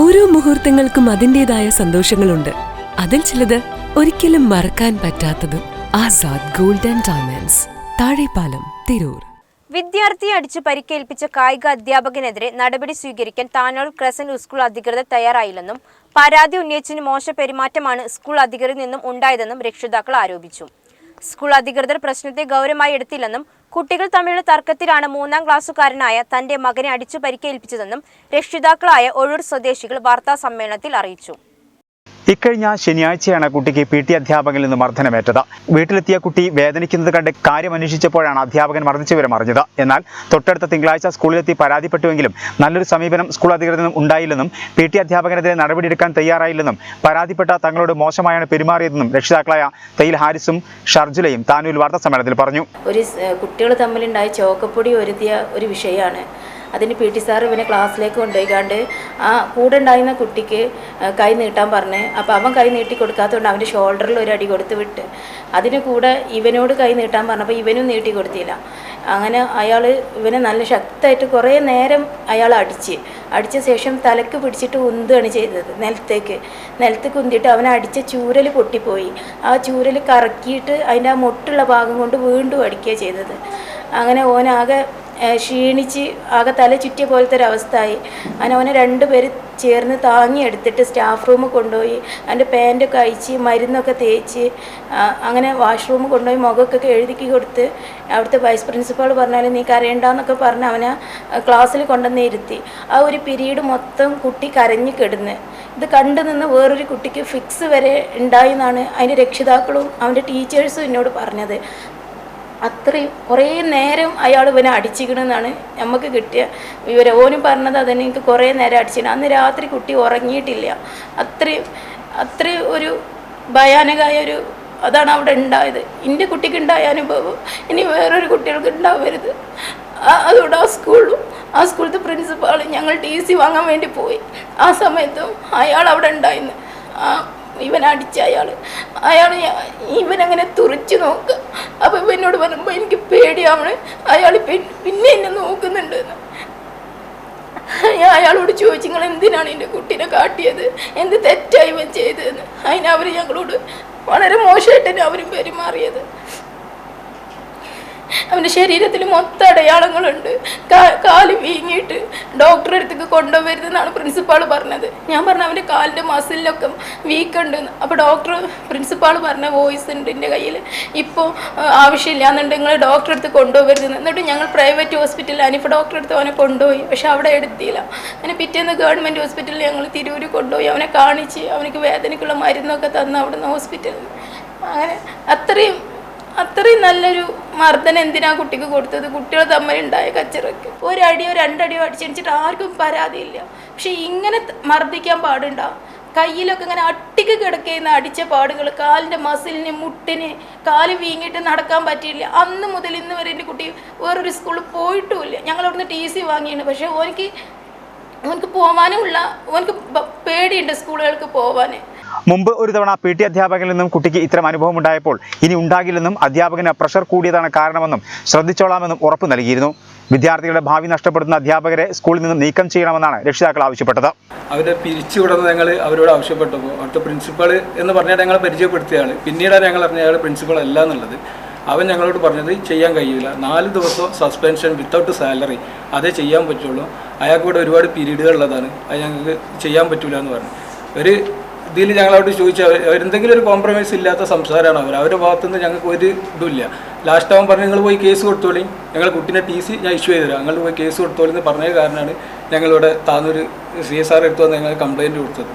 ഓരോ മുഹൂർത്തങ്ങൾക്കും അതിന്റെതായ സന്തോഷങ്ങളുണ്ട്. അതിൽ ചിലത് ഒരിക്കലും മറക്കാൻ പറ്റാത്തതും ആസാദ് ഗോൾഡൻ ഡയമണ്ട്സ്. താഴെപ്പാലം തിരൂർ. വിദ്യാർത്ഥിയെ അടിച്ച് പരിക്കേൽപ്പിച്ച കായിക അധ്യാപകനെതിരെ നടപടി സ്വീകരിക്കാൻ താനോൾ ക്രസന്റ് സ്കൂൾ അധികൃതർ തയ്യാറായില്ലെന്നും പരാതി ഉന്നയിച്ചതിന് മോശ പെരുമാറ്റമാണ് സ്കൂൾ അധികൃതരിൽ നിന്നും ഉണ്ടായതെന്നും രക്ഷിതാക്കൾ ആരോപിച്ചു. സ്കൂൾ അധികൃതർ പ്രശ്നത്തെ ഗൗരവമായി എടുത്തില്ലെന്നും കുട്ടികൾ തമ്മിലുള്ള തർക്കത്തിലാണ് മൂന്നാം ക്ലാസ്സുകാരനായ തന്റെ മകനെ അടിച്ചു പരിക്കേൽപ്പിച്ചതെന്നും രക്ഷിതാക്കളായ ഒഴൂർ സ്വദേശികൾ വാർത്താ സമ്മേളനത്തിൽ അറിയിച്ചു. ഇക്കഴിഞ്ഞ ശനിയാഴ്ചയാണ് കുട്ടിക്ക് പി ടി അധ്യാപകനിൽ നിന്ന് മർദ്ദനമേറ്റത്. വീട്ടിലെത്തിയ കുട്ടി വേദനിക്കുന്നത് കണ്ട് കാര്യം അന്വേഷിച്ചപ്പോഴാണ് അധ്യാപകൻ മർദ്ദിച്ച വിവരം അറിഞ്ഞത് എന്നാൽ തൊട്ടടുത്ത തിങ്കളാഴ്ച സ്കൂളിലെത്തി പരാതിപ്പെട്ടുവെങ്കിലും നല്ലൊരു സമീപനം സ്കൂൾ അധികൃതരിൽ നിന്നും ഉണ്ടായില്ലെന്നും പി ടി അധ്യാപകനെതിരെ നടപടിയെടുക്കാൻ തയ്യാറായില്ലെന്നും പരാതിപ്പെട്ട തങ്ങളോട് മോശമായാണ് പെരുമാറിയതെന്നും രക്ഷിതാക്കളായ തയ്യിൽ ഹാരിസും ഷർജുലയും താനൂൽ വാർത്താ സമ്മേളനത്തിൽ പറഞ്ഞു. ഒരു കുട്ടികൾ തമ്മിലുണ്ടായ ചോക്കപ്പൊടി ഒരുതിയ ഒരു വിഷയമാണ്. അതിന് പി ടി സാർ ഇവനെ ക്ലാസ്സിലേക്ക് കൊണ്ടുപോയിക്കാണ്ട് ആ കൂടെ ഉണ്ടായിരുന്ന കുട്ടിക്ക് കൈ നീട്ടാൻ പറഞ്ഞ്. അപ്പോൾ അവൻ കൈ നീട്ടി കൊടുക്കാത്തതുകൊണ്ട് അവന്റെ ഷോൾഡറിൽ ഒരു അടി കൊടുത്ത് വിട്ട്. അതിന് കൂടെ ഇവനോട് കൈ നീട്ടാൻ പറഞ്ഞപ്പോൾ ഇവനും നീട്ടി കൊടുത്തില്ല. അങ്ങനെ അയാൾ ഇവനെ നല്ല ശക്തമായിട്ട് കുറേ നേരം അയാൾ അടിച്ച്. അടിച്ച ശേഷം തലക്ക് പിടിച്ചിട്ട് ഉന്തുകയാണ് ചെയ്തത് നിലത്തേക്ക്. നിലത്ത് കുന്തിയിട്ട് അവനെ അടിച്ച ചൂരൽ പൊട്ടിപ്പോയി. ആ ചൂരൽ കറക്കിയിട്ട് അതിന്റെ ആ മുട്ടുള്ള ഭാഗം കൊണ്ട് വീണ്ടും അടിക്കുക ചെയ്തത്. അങ്ങനെ ഓനാകെ ക്ഷീണിച്ച് ആകെ തല ചുറ്റിയ പോലത്തെ ഒരവസ്ഥയായി അങ്ങനെ അവനെ രണ്ടുപേര് ചേർന്ന് താങ്ങി എടുത്തിട്ട് സ്റ്റാഫ് റൂമിൽ കൊണ്ടുപോയി. അതിന്റെ പാന്റൊക്കെ അയച്ച് മരുന്നൊക്കെ തേച്ച് അങ്ങനെ വാഷ്റൂമിൽ കൊണ്ടുപോയി മുഖമൊക്കെ എഴുതിക്ക് കൊടുത്ത് അവിടുത്തെ വൈസ് പ്രിൻസിപ്പാൾ പറഞ്ഞാൽ നീ കരയണ്ടെന്നൊക്കെ പറഞ്ഞ് അവനെ ക്ലാസ്സിൽ കൊണ്ടുവന്ന് ഇരുത്തി. ആ ഒരു പിരീഡ് മൊത്തം കുട്ടി കരഞ്ഞു കിടന്ന്. ഇത് കണ്ടു നിന്ന് വേറൊരു കുട്ടിക്ക് ഫിക്സ് വരെ ഉണ്ടായി എന്നാണ് അതിന്റെ രക്ഷിതാക്കളും അവന്റെ ടീച്ചേഴ്സും എന്നോട് പറഞ്ഞത്. അത്രയും കുറേ നേരം അയാൾ ഇവനെ അടിച്ചിക്കണമെന്നാണ് നമുക്ക് കിട്ടിയ വിവരം. ഓനും പറഞ്ഞത് അതിനെ എനിക്ക് കുറേ നേരം അടിച്ചിരുന്നു അന്ന് രാത്രി കുട്ടി ഉറങ്ങിയിട്ടില്ല. അത്രയും അത്രയും ഒരു ഭയാനകമായ ഒരു അതാണ് അവിടെ ഉണ്ടായത്. എന്റെ കുട്ടിക്ക് ഉണ്ടായ അനുഭവം. ഇനി വേറൊരു കുട്ടികൾക്ക് ഉണ്ടാവരുത്. അതുകൊണ്ട് ആ സ്കൂളും ആ സ്കൂളിലത്തെ പ്രിൻസിപ്പാൾ ഞങ്ങൾ ടി സി വാങ്ങാൻ വേണ്ടി പോയി. ആ സമയത്തും അയാൾ അവിടെ ഉണ്ടായിരുന്നു ആ ഇവൻ അടിച്ച അയാൾ ഇവൻ അങ്ങനെ തുറച്ചു നോക്കുക അപ്പോൾ ഇവനോട് പറയുമ്പോൾ എനിക്ക് പേടിയാവണ്. അയാൾ പിന്നെ എന്നെ നോക്കുന്നുണ്ട്. അയാളോട് ചോദിച്ചു നിങ്ങൾ എന്തിനാണ് എന്റെ കുട്ടീനെ കാട്ടിയത്? എന്ത് തെറ്റായി ഇവൻ ചെയ്തതെന്ന്? അതിനവര് ഞങ്ങളോട് വളരെ മോശമായിട്ടാണ് അവരും പെരുമാറിയത്. അവന്റെ ശരീരത്തിൽ മൊത്തം അടയാളങ്ങളുണ്ട്. കാൽ വീങ്ങിയിട്ട് ഡോക്ടറെ അടുത്തേക്ക് കൊണ്ടുവരുതെന്നാണ് പ്രിൻസിപ്പാൾ പറഞ്ഞത്. ഞാൻ പറഞ്ഞ അവന്റെ കാലിന്റെ മസിലിലൊക്കെ വീക്കുണ്ട്. അപ്പോൾ ഡോക്ടർ പ്രിൻസിപ്പാൾ പറഞ്ഞ വോയിസ് ഉണ്ട് എന്റെ കയ്യിൽ. ഇപ്പോൾ ആവശ്യമില്ല എന്നുണ്ടെങ്കിൽ നിങ്ങൾ ഡോക്ടറെ അടുത്ത് കൊണ്ടുപോകരുത് എന്നിട്ട് ഞങ്ങൾ പ്രൈവറ്റ് ഹോസ്പിറ്റലിൽ ഇപ്പോൾ ഡോക്ടറെ അടുത്ത് അവനെ കൊണ്ടുപോയി. പക്ഷെ അവിടെ എടുത്തില്ല. അങ്ങനെ പിറ്റേന്ന് ഗവൺമെന്റ് ഹോസ്പിറ്റലിൽ ഞങ്ങൾ തിരൂർ കൊണ്ടുപോയി. അവനെ കാണിച്ച് അവനക്ക് വേദനയ്ക്കുള്ള മരുന്നൊക്കെ തന്നു അവിടുന്ന് ഹോസ്പിറ്റലിൽ അങ്ങനെ അത്രയും അത്രയും നല്ലൊരു മർദ്ദനം എന്തിനാ കുട്ടിക്ക് കൊടുത്തത്? കുട്ടികൾ തമ്മിലുണ്ടായ കച്ചറക്ക്. ഒരടിയോ രണ്ടടിയോ അടിച്ചടിച്ചിട്ട് ആർക്കും പരാതിയില്ല. പക്ഷെ ഇങ്ങനെ മർദ്ദിക്കാൻ പാടുണ്ടോ? കയ്യിലൊക്കെ ഇങ്ങനെ അട്ടിക്ക് കിടക്കുന്ന അടിച്ച പാടുകൾ കാലിന്റെ മസിലിന് മുട്ടിന് കാൽ വീങ്ങിയിട്ട് നടക്കാൻ പറ്റിയില്ല. അന്ന് മുതൽ ഇന്ന് വരെ എന്റെ കുട്ടി വേറൊരു സ്കൂളിൽ പോയിട്ടുമില്ല. ഞങ്ങൾ അവിടുന്ന് ടി സി വാങ്ങിയാണ് പക്ഷെ ഓനിക്ക് ഓനക്ക് പോവാനുമുള്ള ഓനക്ക് പേടിയുണ്ട് സ്കൂളുകൾക്ക് പോവാൻ മുമ്പ് ഒരു തവണ പി ടി അധ്യാപകനിൽ നിന്നും കുട്ടിക്ക് ഇത്തരം അനുഭവം ഉണ്ടായപ്പോൾ ഇനി ഉണ്ടാകില്ലെന്നും അധ്യാപകന് പ്രഷർ കൂടിയതാണ് കാരണമെന്നും ശ്രദ്ധിച്ചോളാമെന്നും ഉറപ്പ് നൽകിയിരുന്നു. വിദ്യാർത്ഥികളുടെ ഭാവി നഷ്ടപ്പെടുന്ന അധ്യാപകരെ സ്കൂളിൽ നിന്ന് നീക്കം ചെയ്യണമെന്നാണ് രക്ഷിതാക്കൾ ആവശ്യപ്പെട്ടത്. അവരെ പിരിച്ചുവിടുന്നത് ഞങ്ങൾ അവരോട് ആവശ്യപ്പെട്ടപ്പോൾ അവിടുത്തെ പ്രിൻസിപ്പൾ എന്ന് പറഞ്ഞാൽ ഞങ്ങളെ പരിചയപ്പെടുത്തിയാണ് പിന്നീടാണ് ഞങ്ങൾ അറിഞ്ഞ അയാൾ പ്രിൻസിപ്പൾ അല്ല എന്നുള്ളത്. അവൻ ഞങ്ങളോട് പറഞ്ഞത് ചെയ്യാൻ കഴിയില്ല. നാല് ദിവസം സസ്പെൻഷൻ വിത്തൗട്ട് സാലറി അതേ ചെയ്യാൻ പറ്റുള്ളൂ. അയാൾക്ക് ഇവിടെ ഒരുപാട് പീരീഡുകൾ ഉള്ളതാണ്. അത് ഞങ്ങൾക്ക് ചെയ്യാൻ പറ്റില്ല എന്ന് പറഞ്ഞു. ഒരു ഇതിൽ ഞങ്ങളോട് ചോദിച്ചു അവരെന്തെങ്കിലും ഒരു കോംപ്രമൈസ് ഇല്ലാത്ത സംസാരമാണ് അവർ അവരുടെ ഭാഗത്തുനിന്ന് ഞങ്ങൾക്ക് ഒരു ഇതുമില്ല. ലാസ്റ്റ് ആകുമ്പോൾ പറഞ്ഞു നിങ്ങൾ പോയി കേസ് കൊടുത്തോളി. ഞങ്ങൾ കുട്ടീനെ ടി സി ഞാൻ ഇഷ്യൂ ചെയ്തുതരാം ഞങ്ങൾ പോയി കേസ് കൊടുത്തോളി എന്ന് പറഞ്ഞ കാരണമാണ് ഞങ്ങളിവിടെ താന്നൊരു സി എസ് ആർ എടുത്തു വന്ന് ഞങ്ങൾ കംപ്ലയിന്റ് കൊടുത്തത്.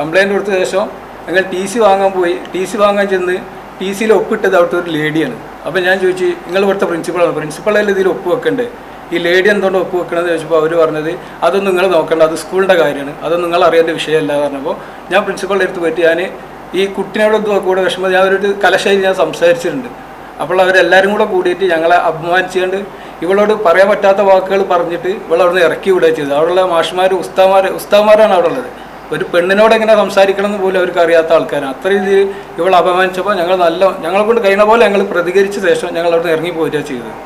കംപ്ലയിന്റ് കൊടുത്ത ശേഷം ഞങ്ങൾ ടി സി വാങ്ങാൻ പോയി. ടി സി വാങ്ങാൻ ചെന്ന് ടി സിയിൽ ഒപ്പിട്ടത് അവിടുത്തെ ഒരു ലേഡിയാണ് അപ്പോൾ ഞാൻ ചോദിച്ചു നിങ്ങൾ ഇവിടുത്തെ പ്രിൻസിപ്പളാണ് പ്രിൻസിപ്പളല്ലേ ഇതിൽ ഒപ്പ് വെക്കണ്ടേ? ഈ ലേഡി എന്തുകൊണ്ട് ഒപ്പ് വെക്കണമെന്ന് ചോദിച്ചപ്പോൾ അവർ പറഞ്ഞത് അതൊന്നും നിങ്ങൾ നോക്കേണ്ട അത് സ്കൂളിന്റെ കാര്യമാണ് അതൊന്നും നിങ്ങൾ അറിയേണ്ട വിഷയമല്ല പറഞ്ഞപ്പോൾ ഞാൻ പ്രിൻസിപ്പളുടെ അടുത്ത് പോയിട്ട് ഞാൻ ഈ കുട്ടിനോട് കൂടെ വിഷമം? ഞാൻ ഒരു കലശായി ഞാൻ സംസാരിച്ചിട്ടുണ്ട്. അപ്പോൾ അവരെല്ലാവരും കൂടെ കൂടിയിട്ട് ഞങ്ങളെ അപമാനിച്ചുകൊണ്ട് ഇവളോട് പറയാൻ പറ്റാത്ത വാക്കുകൾ പറഞ്ഞിട്ട് ഇവളവിടുന്ന് ഇറക്കി വിടുക ചെയ്തത് അവിടെയുള്ള മാഷ്മാർ ഉസ്താമാർ ഉസ്താമാരാണ് അവിടെ ഉള്ളത്. ഒരു പെണ്ണിനോട് എങ്ങനെ സംസാരിക്കണം എന്ന് പോലും അവർക്ക് അറിയാത്ത ആൾക്കാരാണ്. അത്ര രീതിയിൽ ഇവൾ അപമാനിച്ചപ്പോൾ ഞങ്ങൾ നല്ല ഞങ്ങളെ കൊണ്ട് കഴിയുന്ന പോലെ ഞങ്ങൾ പ്രതികരിച്ച ശേഷം ഞങ്ങൾ അവിടുന്ന് ഇറങ്ങി പോരുകയാണ് ചെയ്തത്.